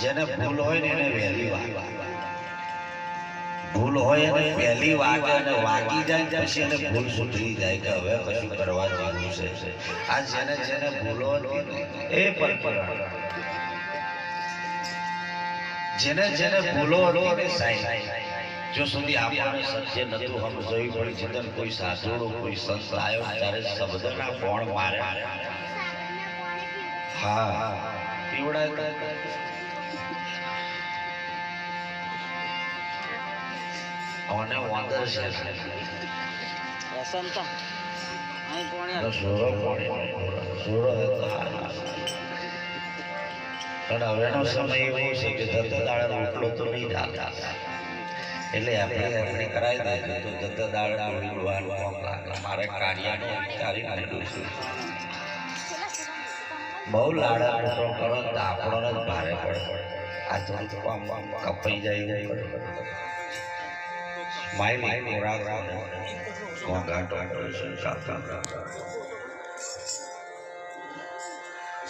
જેને ભૂલ હોય ને એને વહેલી ભૂલ હોય એને વહેલી વાગે વાગી જાય પછી એને ભૂલ સુધરી જાય કે હવે કશું કરવા જેવું છે. આ જેને જેને ભૂલો એ. જેને જેને ભૂલો જો સુધી આપણે સત્ય નતું સમજાયું પડી છે કોઈ સાધુડો, કોઈ સંત આવ્યો ત્યારે શબ્દના કોણ મારે. હા. પીવડાય અને વાંધો છે. વસંત. અહીં કોણ સુરો કોણ સુરો હતો પણ હવેનો સમય એવો છે કે ધરતા દાળ રોટલો તો નહીં ચાલતા એટલે આપણે આપણે કરાવી દઈએ તો ધરતા દાળ રોટલો મારે કાર્યાનું વિચારી નાખ્યું છે. બહુ લાડા મોટો કરો તો આપણને જ ભારે પડે. આ તો કપાઈ જાય જાય માય ખોરાક ઘોંઘાટો છે કાકા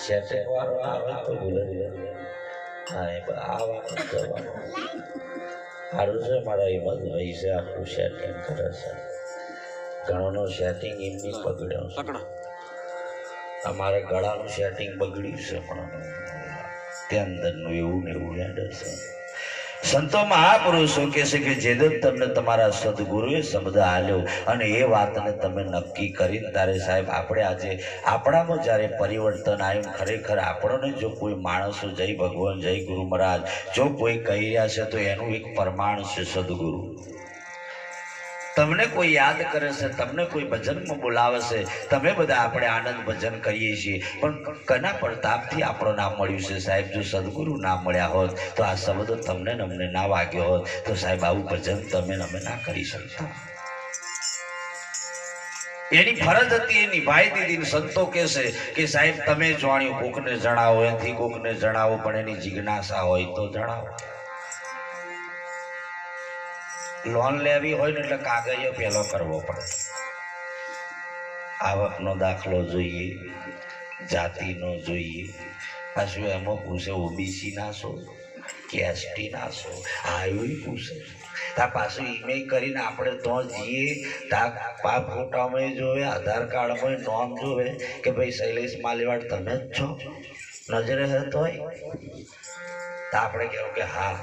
શેઠે વારો આવે તો ભૂલે. હા, એ આ વાત કરવાનો. સારું છે મારા હિંમતભાઈ છે આખું સેટિંગ કરે છે. ઘણોનો સેટિંગ એમની પકડ્યો છે. અમારે ગળાનું સેટિંગ બગડ્યું છે પણ તે અંદરનું એવું ને એવું હેડે છે સંતો મહાપુરુષો કે છે કે જે તમને તમારા સદગુરુએ શબ્દ આલ્યો અને એ વાતને તમે નક્કી કરીને તારે સાહેબ આપણે આજે આપણામાં જ્યારે પરિવર્તન આવ્યું, ખરેખર આપણને જો કોઈ માણસો જય ભગવાન, જય ગુરુ મહારાજ, જો કોઈ કહી રહ્યા છે તો એનું એક પ્રમાણ છે સદગુરુ. તમને કોઈ યાદ કરે છે, તમને કોઈ ભજનમાં બોલાવે છે, તમે બધા આપણે આનંદ ભજન કરીએ છીએ. પણ કના પ્રતાપથી આપણો નામ મળ્યું છે? સાહેબ, જો સદગુરુ ના મળ્યા હોત, તો આ શબ્દો તમને અમને ના વાગ્યો હોત. તો સાહેબ, આવું ભજન તમે અમે ના કરી શકતા. એની ફરજ હતી, એ નિભાઈ દીધી સંતો કે છે કે, સાહેબ, તમે જાણ્યું કોકને જણાવો, એથી કોકને જણાવો, પણ એની જિજ્ઞાસા હોય તો જણાવો. લોન લેવી હોય ને એટલે કાગળિયો પહેલો કરવો પડે. આવકનો દાખલો જોઈએ, જાતિનો જોઈએ, પાછું એમાં પૂછે ઓબીસી ના છો કે એસટી ના છો એવું પૂછે. તા પાછું ઈમેલ કરીને આપણે તો જઈએ, તા પા ફોટામાં જોવે, આધાર કાર્ડમાં નોમ જોવે કે ભાઈ શૈલેષ માલીવાડ તમે જ છો. નજરે હે તોય તો આપણે કહેવું કે હા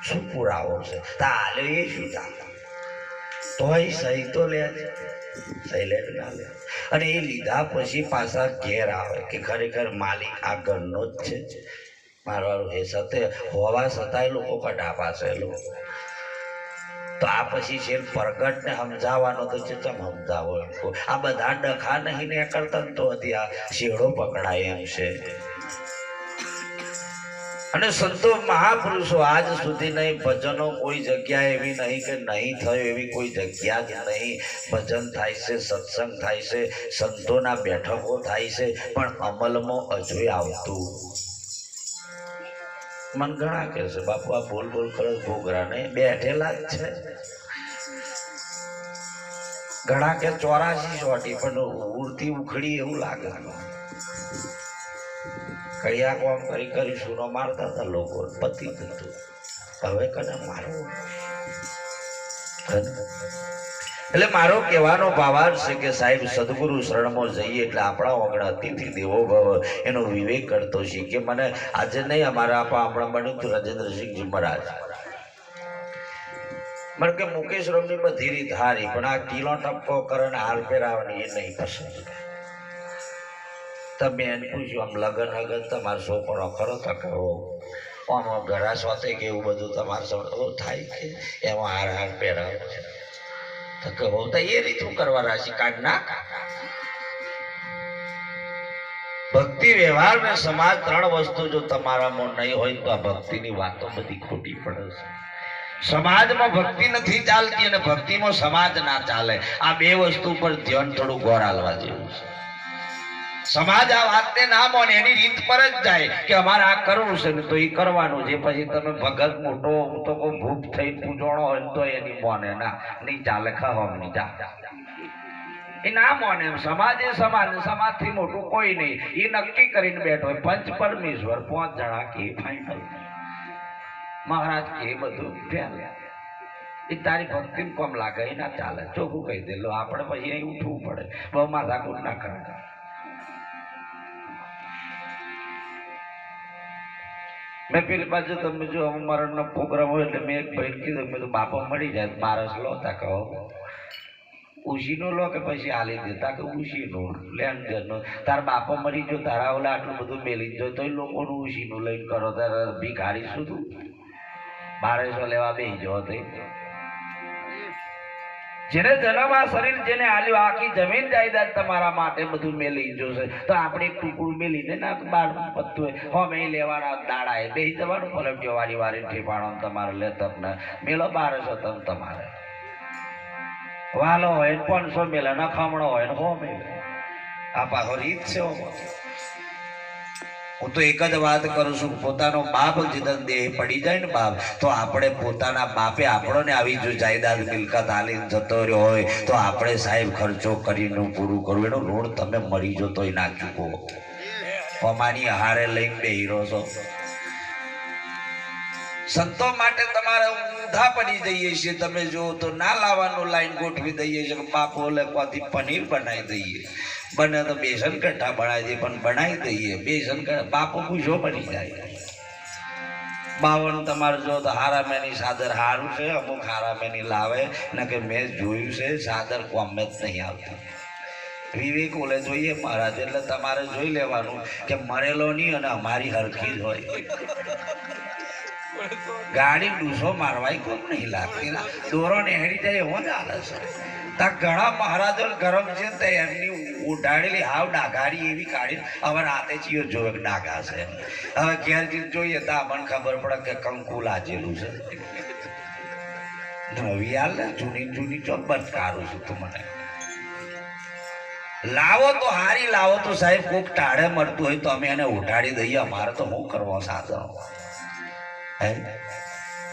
શું પુરાવો છે તા હાલે એ શું તોય સહી તો લે સહી લે ના લે અને એ લીધા પછી પાછા ઘેર આવે. કે ખરેખર માલિક આ ઘરનો જ છે મારવાનું એ સતે હોવા છતાંય લોકો કઢાપા છે લોકો તો આ પછી છે પ્રગટને સમજાવવાનો તો છે ચમ સમજાવો? આ બધા ડખા નહીં ને કરતા તો હજી આ શેડો પકડાય એમ છે. અને સંતો મહાપુરુષો આજ સુધી નહીં, ભજનો કોઈ જગ્યા એવી નહીં કે નહીં થયું એવી કોઈ જગ્યા જ નહીં. ભજન થાય છે, સત્સંગ થાય છે, સંતોના બેઠકો થાય છે, પણ અમલમાં હજુ આવતું. મન ઘણા કહે છે, બાપુ, આ બોલ બોલ કરે ભોગરા ને બેઠેલા જ છે. ઘણા કે ચોરાશી સોટી પણ ઉડતી ઉખડી એવું લાગે કડિયા કોમ કરી કરી સૂનો મારતા હતા લોકો. પતિ જતું હવે કને મારવું? એટલે મારો કહેવાનો ભાવાર્થ છે કે સાહેબ, સદગુરુ શરણમાં જઈએ એટલે આપણા વગડા અતિથિ દેવો ભવ. એનો વિવેક કરતો છે કે મને આજે નહીં, અમારા આપા હમણાં બન્યું હતું રાજેન્દ્રસિંહજી મહારાજ. મને કે મુકેશ રમની બધી રીત હારી પણ આ કિલો ટપકો કરે ને હાલ પહેરાવાની એ નહીં પસંદ તમે એને પૂછ્યું આમ લગન હગન તમારો છોકરો ખરો? તો કે હો આમાં ઘરા સોતે કે એવું બધું તમારે થાય કે એમાં હાર હાર પહેરાવે છે. તો કે હો તો એ રીતનું કરવા રાશિ કાઢ ના ભક્તિ વ્યવહાર ને સમાજ ત્રણ વસ્તુ જો તમારામાં નહીં હોય તો આ ભક્તિની વાતો બધી ખોટી પડે છે. સમાજમાં ભક્તિ નથી ચાલતી અને ભક્તિમાં સમાજ ના ચાલે. આ બે વસ્તુ પર ધ્યાન થોડું ગોર હાલવા જેવું છે. સમાજ આ વાતને ના મોને, એની રીત પર જ જાય કે અમારે આ કરવું છે ને તો એ કરવાનું છે. પછી તમે ભગત મોટો તો કોઈ ભૂત થઈ પૂજોણો હોય તો એની મોને ના, નહીં ચાલે ખાવા જા એ ના મોને સમાજ એ સમાજ, સમાજથી મોટું કોઈ નહીં. એ નક્કી કરીને બેઠો હોય, પંચ પરમેશ્વર, પાંચ જણા કે ફાઈનલ મહારાજ કે બધું, ફેલ. એ તારી ભક્તિ કોમ લાગે એ ના ચાલે. ચોખ્ખું કહી દે, લો, આપણે પછી અહીં ઉઠવું પડે. બહુ માથાકૂટ ના કરે. મેં પેલી બાજુ તમે જો મારા પ્રોગ્રામ હોય એટલે મેં એક ભાઈ કીધું, મેં તો બાપા મળી જાય મારસ લો. તા કહો ઉશીનો લો કે પછી હાલી દે? તા કે, ઉશીનો. લેન દેનો તાર બાપા મરી જો તારા ઓલા આટલું બધું મેલી જો તોય લોકોનું ઉશીનું લઈને કરો. તારા ભિખારી શું તું? બારસો લેવા બે જવો તો જેને જન્મ આ શરીર, જેને આલ્યું, આખી જમીન જાયદાદ તમારા માટે બધું મેલી જોશે તો આપણે એક ટુકડું મેલીને ના બાર પત્તું હોય હો મેં લેવાના દાડા એ બેસી જવાનું પલટ્યો જવાની વારી ઠેપાણો તમારે લે તમને મેલો બારસો તમ તમારે. વાલો હોય પણ પાંચસો મેલે ના ખમણો હોય ને હો મેલે. આ પાછો રીત છે હો. તો એક જ વાત કરું છું, પોતાનો બાપ જીદન દેહ પડી જાય ને બાપ, તો આપણે પોતાના બાપે આપણને આવી જો જાયદાદ મિલકત હાલીને જતો રહ્યો હોય, તો આપણે સાહેબ ખર્ચો કરીને પૂરું કરવું એનો રોડ તમે મરી જો તોય ના ચૂકો અમારી હારે લઈને બે હીરો છો સંતો માટે તમારે ઊંધા પડી જઈએ છીએ, તમે જો તો ના લાવવાનું લાઈન ગોઠવી દઈએ છીએ બાપો લેવાથી પનીર બનાવી દઈએ બને તો બેસન કઠ્ઠા બનાવી દઈએ પણ બનાવી દઈએ. બેસન બાપુ પૂછો બની જાય. બાવન તમારે જો તો હારા મેની સાદર હારું છે, અમુક હારા મેની લાવે. ને કે મેં જોયું છે, સાદર કોમે જ નહીં આવતી. વિવેક ઓલે જોઈએ મહારાજ, એટલે તમારે જોઈ લેવાનું કે મરેલો નહીં અને અમારી હરખી જ હોય. ગાડી ડૂસો મારવાય કોમ નહીં લાગતી ધોરણ નેહરી જાય એવો જ હાલે છે. ત્યાં ઘણા મહારાજો ગરમ છે તે એમની ઉડાડેલી હાવ ડાઘારી એવી કાઢી હવે રાતે ચિયો જોવે ડાઘા છે હવે ઘેર ઘેર જોઈએ તો આપણને ખબર પડે કે કંકુ લાજેલું છે. નવી હાલ ને જૂની જૂની તો બચકારું છું તું મને. લાવો તો હારી, લાવો તો સાહેબ, કોક ટાળે મળતું હોય તો અમે એને ઉઠાડી દઈએ. અમારે તો શું કરવો સાધનો? હે?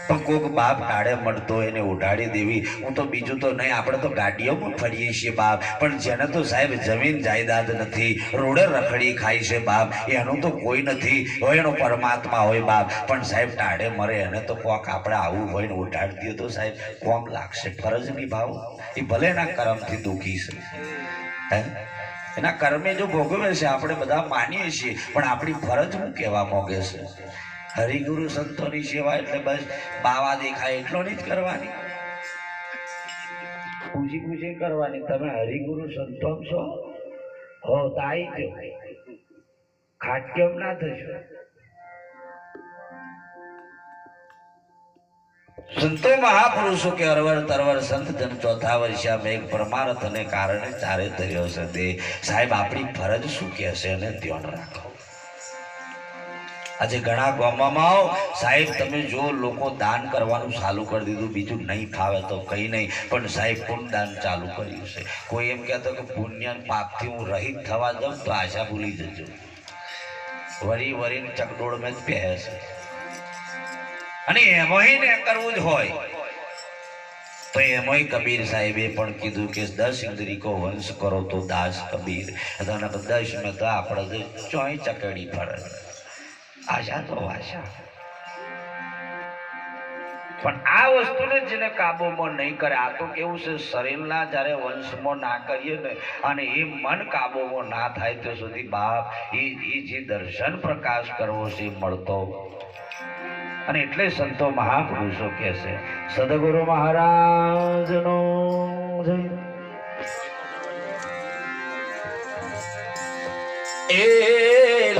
પણ કોક બાપ ટાળે મળતો એને ઉડાડી દેવી. હું તો બીજું તો નહીં, આપણે તો ગાડીઓમાં ફરીએ છીએ બાપ. પણ જેને તો સાહેબ જમીન જાયદાદ નથી, રોડે રખડી ખાય છે બાપ. એનું તો કોઈ નથી હોય એનો પરમાત્મા હોય બાપ. પણ સાહેબ ટાળે મરે, એને તો કોક આપણે આવું હોય ને ઉડાડી દઈએ તો સાહેબ કોમ લાગશે. ફરજ નિભાવો. એ ભલે એના કરમથી દુઃખી છે. હે? એના કર્મે જો ભોગવે છે, આપણે બધા માનીએ છીએ. પણ આપણી ફરજ હું કહેવા માંગે છે? હરિગુરુ સંતોની સેવા એટલે બસ બાવા દેખાય એટલો જ કરવાની. પૂછી પૂછી કરવાની, તમે હરિગુરુ સંતો છો? હો, તાઈ જો. ખાટ્યમ ના થશો. સંતો મહાપુરુષો કે અરવર તરવર સંત જન ચોથા વર્ષા મેઘ પરમારથ ને કારણે ચારે ધર્યો છે તે સાહેબ, આપણી ફરજ શું કહે અને ધ્યાન રાખો. આજે ઘણા ગામમાં સાહેબ, તમે જો લોકો દાન કરવાનું ચાલુ કરી દીધું, બીજું નહીં ફાવે તો કંઈ નહીં. પણ સાહેબ પુણ્ય દાન ચાલુ કર્યું છે? કોઈ એમ કહેતો કે પુણ્ય પાપથી હું રહિત થવા જાઉં તો આશા ભૂલી જજો. વરી વરીને ચકડોળ મેં જ પહેરે છે. અને એમાંય ને કરવું જ હોય. તો એમાંય કબીર સાહેબે પણ કીધું કે દસ ઇન્દ્રિકો વંશ કરો તો દાસ કબીર. દસ મેં તો આપણે ચોય ચકડી પડે આશા તો આશા પણ આ વસ્તુને જેને કાબુમાં નહીં કરે, આ તો કેવું છે, શરીરના જ્યારે વંશમાં ના કરીએ ને, અને એ મન કાબુમાં ના થાય ત્યાં સુધી બાપ, એ એ જે દર્શન પ્રકાશ કરવો છે મળતો. અને એટલે સંતો મહાપુરુષો કહે છે, સદગુરુ મહારાજનો જય. એ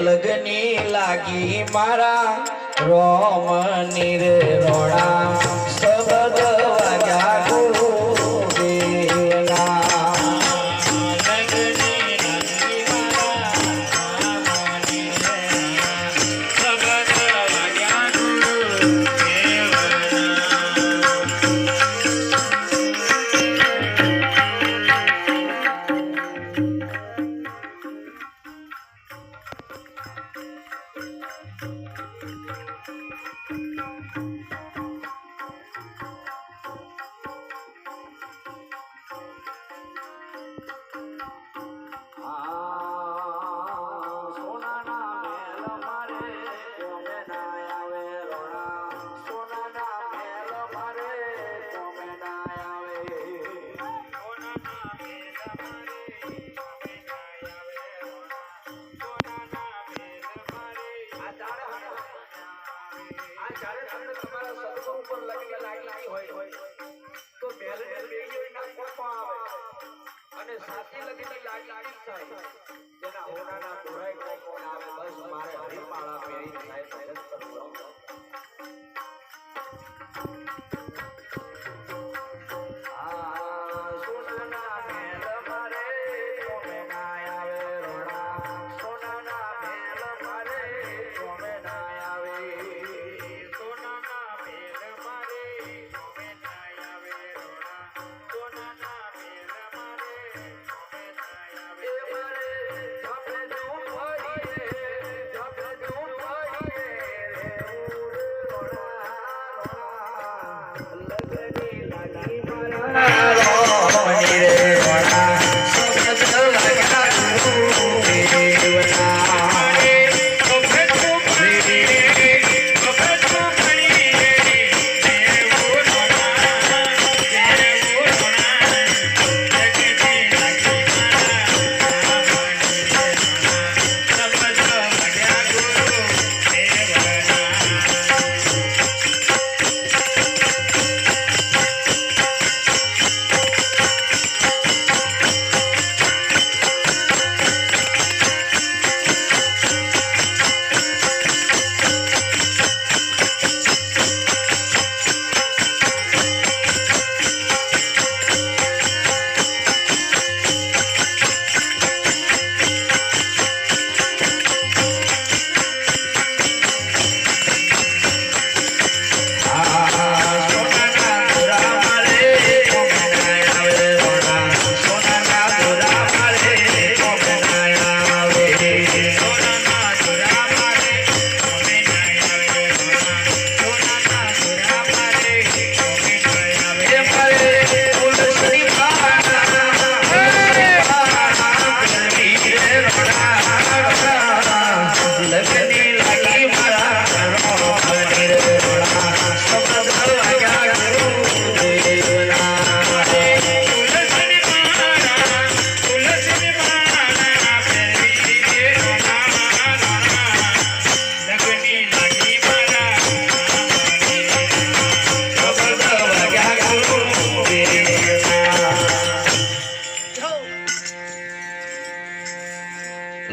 લગની લાગી મારા રોમની રે અને સાચી લગીને લાગી થાય. તેના હોનાના દોરાઈ કોણ આવે, બસ મારે હરિપાળા પહેરી થાય.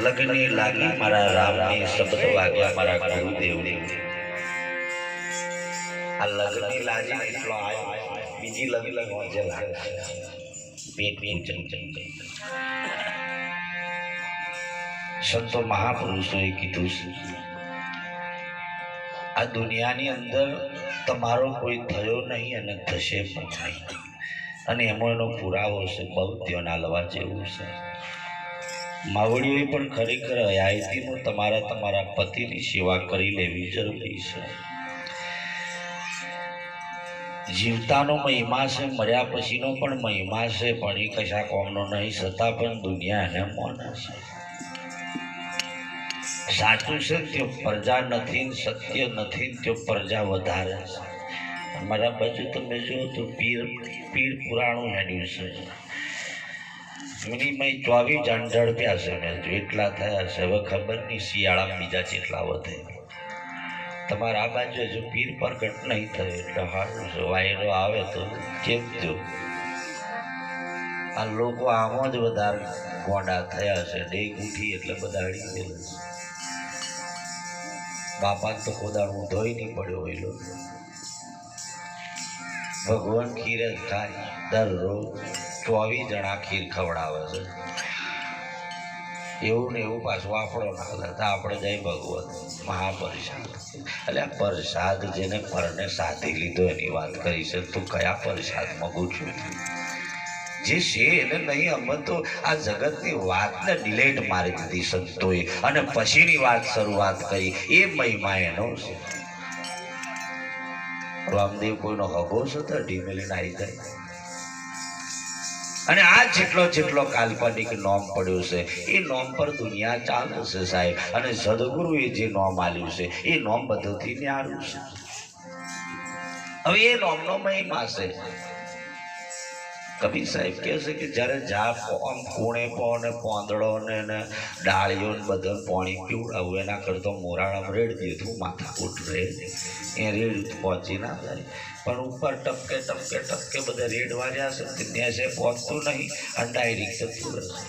લગ્ની લાગી મારા રામની શબ્દ વાગ્યા મારા ગુરુદેવની. આ લગ્ની લાગી એટલો આવ્યો બીજી લગ્ન મોજે લાગે. પેટ પૂજન. સંતો મહાપુરુષોએ કીધું છે, આ દુનિયાની અંદર તમારો કોઈ થયો નહીં અને થશે પણ નહીં. અને એમાં એનો પુરાવો છે બહુ ત્યોના લવા જેવું છે. માવડીઓએ પણ ખરેખર હયાતીનું તમારા તમારા પતિની સેવા કરી લેવી જરૂરી છે. જીવતાનો મહિમા છે, મર્યા પછીનો પણ મહિમા છે, પણ એ કશા કોમનો નહીં, છતાં પણ દુનિયા એને મોને છે. સાચું છે તે પ્રજા નથી સત્ય નથી તે પ્રજા વધારે છે. અમારા બાજુ તમે જુઓ તો પીર પીર પુરાણું હેડ્યું છે. મિનિમય ચોવીસ જાંઢળ થયા છે મેં જો એટલા થયા છે. હવે ખબર નહીં શિયાળા બીજા જેટલા વધે. તમારા આ બાજુ હજુ પીર પ્રગટ નહીં થયો. એટલે સારું છે. વાયરો આવે તો ચેપજો આ લોકો આમાં જ વધારે ગોડા થયા છે. ડેગ ઉઠી એટલે બધા અડી ગયેલા છે. બાપા તો કોદાળું ધોઈ નહીં પડ્યો હોય લોકો ભગવાન ખીર જ ખાય દરરોજ ચોવીસ જણા ખીર ખવડાવે છે. એવું ને એવું પાછું આપણો ના લેતા આપણે જય ભગવત મહાપરિષાદ એટલે આ પ્રસાદ જેને પરને સાધી લીધો એની વાત કરી છે, તું કયા પ્રસાદમાં છું? જે છે એને નહીં અમે તો આ જગતની વાતને ડિલેટ મારી દીધી સંતોએ. અને પછીની વાત શરૂઆત કરી, એ મહિમા એનો છે. રામદેવ કોઈનો હગો છે તો ઢીમેલીને આવી જાય. અને આ જેટલો જેટલો કાલ્પનિક નોમ પડ્યો છે, એ નોમ પર દુનિયા ચાલે છે સાહેબ. અને સદગુરુએ જે નોમ આલ્યું છે, એ નોમ બધુંથી ન્યારું છે. હવે એ નોમનો મહિમા છે. કબીર સાહેબ કહે છે કે જ્યારે ઝાડ આમ ખૂણે પો ને પોંદડો ને ને ડાળીઓ ને બધા પાણી પીવડાવું, એના કરતો મોરાળામાં રેડ દીધું માથા ઉઠ રહે. એ રેડ પહોંચી ના જાય. પણ ઉપર ટપકે ટપકે ટપકે બધા રેડ વાર્યા છે ત્યાં છે, પહોંચતું નહીં અને જતું રહેશે.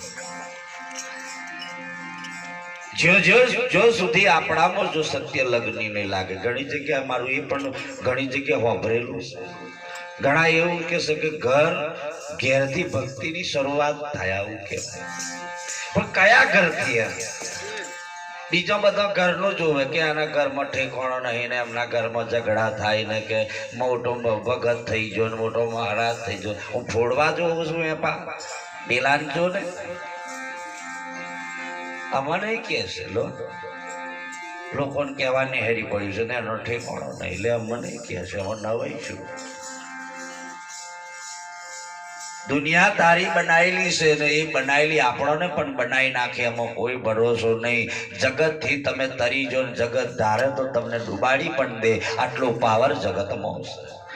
જો જો જો સુધી આપણામાં જો સત્ય લગ્ન નહીં લાગે. ઘણી જગ્યાએ મારું એ પણ ઘણી જગ્યાએ હોભરેલું છે. ઘણા એવું કે છે કે ઘર ઘેરથી ભક્તિની શરૂઆત થાય આવું કહેવાય. પણ કયા ઘરથી બીજો બધો ઘરનું જોવે કે આના ઘરમાં ઠેકોણો નહીં ને એમના ઘરમાં ઝઘડા થાય ને કે મોટો ભગત થઈ ગયો ને મોટો મહારાજ થઈ ગયો. હું ફોડવા જોઉં છું એ પા પેલા જો ને અમને કે છે, લો. લોકોને કહેવાની હેરી પડ્યું છે ને એનો ઠેકોણો નહીં. એટલે અમને કહે છે અમે નવાઈ છું. દુનિયા તારી બનાવેલી છે ને એ બનાવેલી આપણને પણ બનાવી નાખે, એમાં કોઈ ભરોસો નહીં. જગતથી તમે તરી જો જગત ધારે તો તમને ડૂબાડી પણ દે. આટલો પાવર જગતમાં છે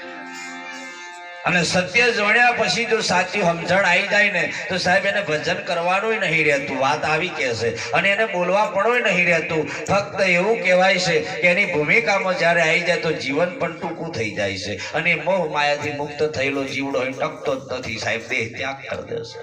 અને સત્ય જોડ્યા પછી જો સાચી સમજણ આવી જાય ને, તો સાહેબ એને ભજન કરવાનું નહીં રહેતું, વાત આવી કહેશે અને એને બોલવા પણ નહીં રહેતું. ફક્ત એવું કહેવાય છે કે એની ભૂમિકામાં જ્યારે આવી જાય તો જીવન પણ ટૂંકું થઈ જાય છે. અને મોહ માયાથી મુક્ત થયેલો જીવડો એ ટકતો જ નથી સાહેબ, દેહ ત્યાગ કરી દેશે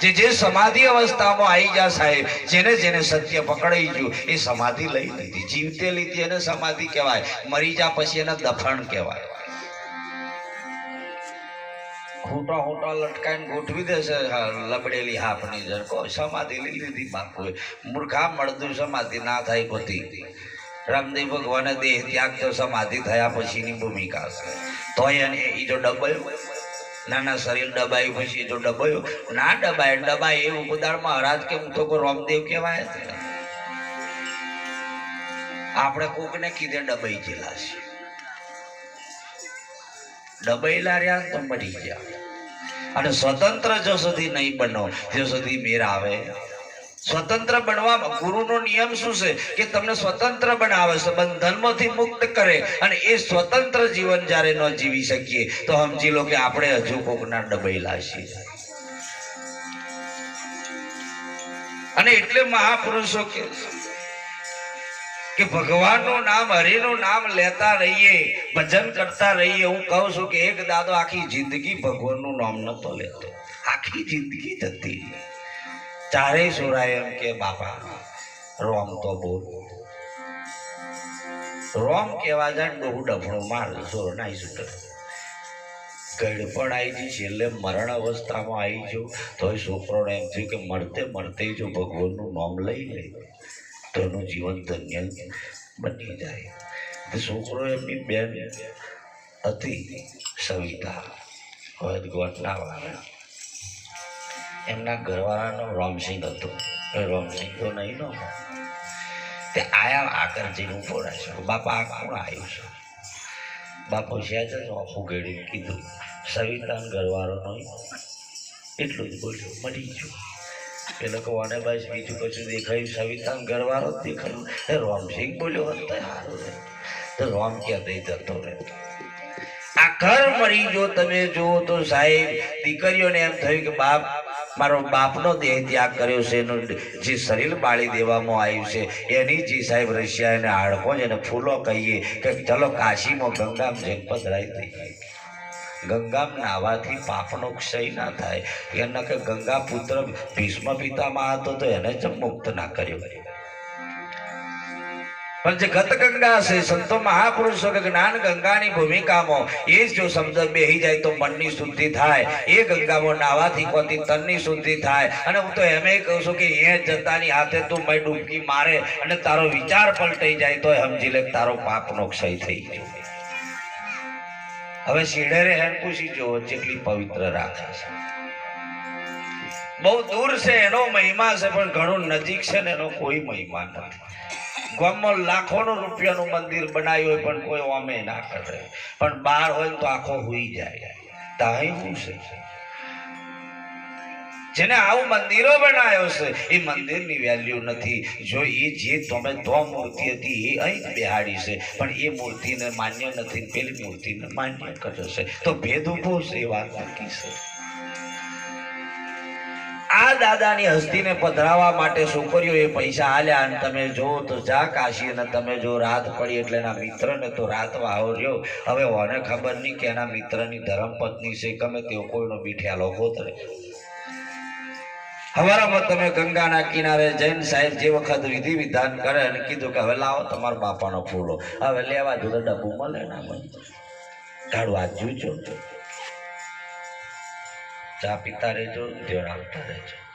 જે જે સમાધિ અવસ્થામાં આવી જા સાહેબ, જેને જેને સત્ય પકડાઈ ગયું, એ સમાધિ લઈ લીધી. જીવતે લીધી એને સમાધિ કહેવાય. મરી જા પછી એને દફણ કહેવાય. ખૂંટો ખૂંટો લટકાઈને ગોઠવી દેશે લબડેલી હાફની જર કોઈ સમાધિ લઈ લીધી બાપુએ મૂર્ખા મળતું સમાધિ ના થાય પતિ. રામદેવ ભગવાને દેહ ત્યાગ તો સમાધિ થયા પછીની ભૂમિકા છે. તોય એને એ જો ડબાયો, નાના શરીર ડબાયું પછી જો ડબાયો. ના ડબાય ડબાય એવું ઉદાહરણ મહારાજ કે હું તો કોઈ રામદેવ કહેવાય. આપણે કોકને કીધે ડબાઈ ગયેલા છે ડબાયેલા રહ્યા તો મરી ગયા. અને સ્વતંત્ર જો સુધી નહીં બનો ત્યાં સુધી મેર આવે. સ્વતંત્ર બનવા ગુરુનો નિયમ શું છે? કે તમને સ્વતંત્ર બનાવે છે બંધનમાંથી મુક્ત કરે અને એ સ્વતંત્ર જીવન જ્યારે ન જીવી શકીએ, તો સમજી લો કે આપણે હજુ કોકના ડબેલા છીએ. અને એટલે મહાપુરુષો કે કે ભગવાનનું નામ, હરિનું નામ લેતા રહીએ, ભજન કરતા રહીએ, હું કહું છું કે એક દાદો આખી જિંદગી ભગવાનનું નામ નતો લેતો. આખી જિંદગી જતી. ચારેય સોરાય એમ કે, બાપા, રોમ તો બોલ. રોમ કહેવા જાય બહુ ડફણું માર સોર નાઈ છૂટે. ગડપણ આવી ગઈ છેલ્લે મરણ અવસ્થામાં આવી છું તોય છોકરોને એમ થયું કે, મરતે મરતે જો ભગવાનનું નામ લઈ લે. તો એનું જીવન ધન્ય બની જાય. છોકરો એમની બેન હતી સવિતા હવે ગોટના વાળા એમના ઘરવાળાનો રોમસિંગ હતો. એ રોમસિંગ તો નહીં નો તે આયા આકરજીને ઊભો છું. બાપા આ કોણ આવ્યું છે? બાપુ સહેજ જ ઓફું ગેડી કીધું, સવિતાન ઘરવાળો નહીં. એટલું જ બોલ્યો, મરી ગયો. પેલો લોકો આને બસ બીજું કશું દેખાયું? સવિતાન ઘરવાળો જ દેખાયું. એ રોમસિંહ બોલ્યો હોત સારું તો રોમ ક્યાં દઈ જતો રહે આ ઘર મળી જો તમે જુઓ તો સાહેબ, દીકરીઓને એમ થયું કે બાપ, મારો બાપનો દેહ ત્યાગ કર્યો છે, એનું જે શરીર બાળી દેવામાં આવ્યું છે, એની જે સાહેબ રશિયા એને હાડકો જ એને ફૂલો કહીએ કે, ચલો કાશીમાં ગંગામાં જઈને પધરાઈ થઈ ગંગામ નાવાથી પાપનો ક્ષય ના થાય. એના કે ગંગા પુત્ર ભીષ્મ પિતામાં હતો તો એને જ મુક્ત ના કર્યો. પણ જે ગત ગંગા છે સંતો મહાપુરુષો કે જ્ઞાન ગંગાની ભૂમિકામાં, એ જ જો શબ્દ બેહી જાય તો મનની શુદ્ધિ થાય. એ ગંગામાં નાવાથી કોતી તનની શુદ્ધિ થાય. અને હું તો એમ કહું છું કે એ જતાની હાથે તું મેં ડૂબકી મારે અને તારો વિચાર પલટાઈ જાય તો સમજી લે તારો પાપનો ક્ષય થઈ ગયો. હવે શીડેરે હેન પૂછી જો જેટલી પવિત્ર રાખે છે. બહુ દૂર છે, એનો મહિમા છે, પણ ઘણું નજીક છે ને એનો કોઈ મહિમા નથી. ગામમાં લાખોનો રૂપિયાનું મંદિર બનાવ્યું હોય પણ કોઈ ઓમે ના કરે. પણ બહાર હોય તો આખો હુઈ જાય. તાહી હું છે? જેને આવું મંદિરો બનાવ્યો છે, એ મંદિરની વેલ્યુ નથી. જો એ જે તમે તો મૂર્તિ હતી, એ અહીં બિહાડી છે. પણ એ મૂર્તિને માન્ય નથી, પેલી મૂર્તિને માન્ય કરે છે. તો ભેદ ઊભો છે, એ વાત બાકી છે. આ દાદાની હસ્તીને પધરાવવા માટે છોકરીઓ એ પૈસા આલ્યા અને તમે જો તો જા કાશી અને તમે જો રાત પડી એટલે એના મિત્રને તો રાત વાવો રહ્યો હવે ઓને ખબર નહીં કે એના મિત્રની ધર્મપત્ની છે, ગમે તેઓ કોઈનો બીઠિયાલો ગોતરે. હવારામાં તમે ગંગાના કિનારે જૈન સાહેબ જે વખત વિધિ વિધાન કરે અને કીધું કે હવે લાવો તમારા બાપાનો ફૂલો. હવે લેવા જો તો ડબ્બુ મળે ના મળે હાથ જોજો. ચા પીતા રહેજો ધ્યાન આવતા રહેજો.